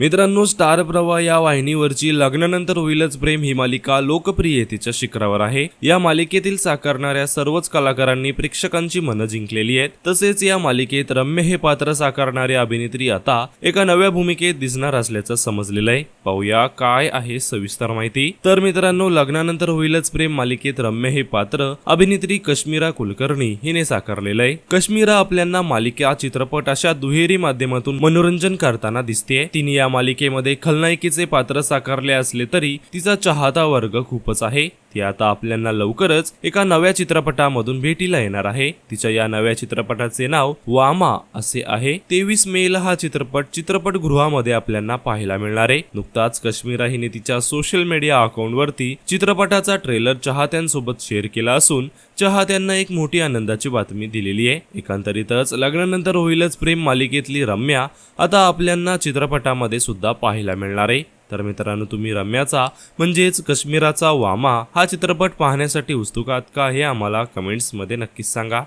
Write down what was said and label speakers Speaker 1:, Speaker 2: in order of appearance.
Speaker 1: मित्रांनो स्टार प्रवाह या वाहिनीवरची लग्नानंतर होईलच प्रेम ही मालिका लोकप्रियतेच्या शिखरावर आहे. या मालिकेतील साकारणाऱ्या सर्वच कलाकारांनी प्रेक्षकांची मनं जिंकलेली आहेत. तसेच या मालिकेत रम्य हे पात्र साकारणारी अभिनेत्री आता एका नव्या भूमिकेत दिसणार असल्याचं समजलेलं आहे. पाहूया काय आहे सविस्तर माहिती. तर मित्रांनो लग्नानंतर होईलच प्रेम मालिकेत रम्य हे पात्र अभिनेत्री कश्मीरा कुलकर्णी हिने साकारलेलं आहे. कश्मीरा आपल्यांना मालिका चित्रपट अशा दुहेरी माध्यमातून मनोरंजन करताना दिसते तिने या मालिकेमध्ये खलनायकीचे पात्र साकारले असले तरी तिचा चाहता वर्ग खूपच आहे. ती आता आपल्यांना लवकरच एका नव्या चित्रपटामधून भेटीला येणार आहे. तिच्या या नव्या चित्रपटाचे नाव वामा असे आहे. तेवीस मेला हा चित्रपट चित्रपटगृहामध्ये आपल्यांना पाहायला मिळणार आहे. नुकताच कश्मीरा हिने तिच्या सोशल मीडिया अकाउंटवरती चित्रपटाचा ट्रेलर चाहत्यांसोबत शेअर केला असून चाहत्यांना एक मोठी आनंदाची बातमी दिलेली आहे. एकांतरितच लग्नानंतर होईलच प्रेम मालिकेतली रम्या. आता आपल्यांना चित्रपटामध्ये सुद्धा पाहायला मिळणार आहे. तर मित्रांनो तुम्ही रम्याचा म्हणजेच काश्मीराचा वामा हा चित्रपट पाहण्यासाठी उत्सुक आहात का हे आम्हाला कमेंट्समध्ये नक्कीच सांगा.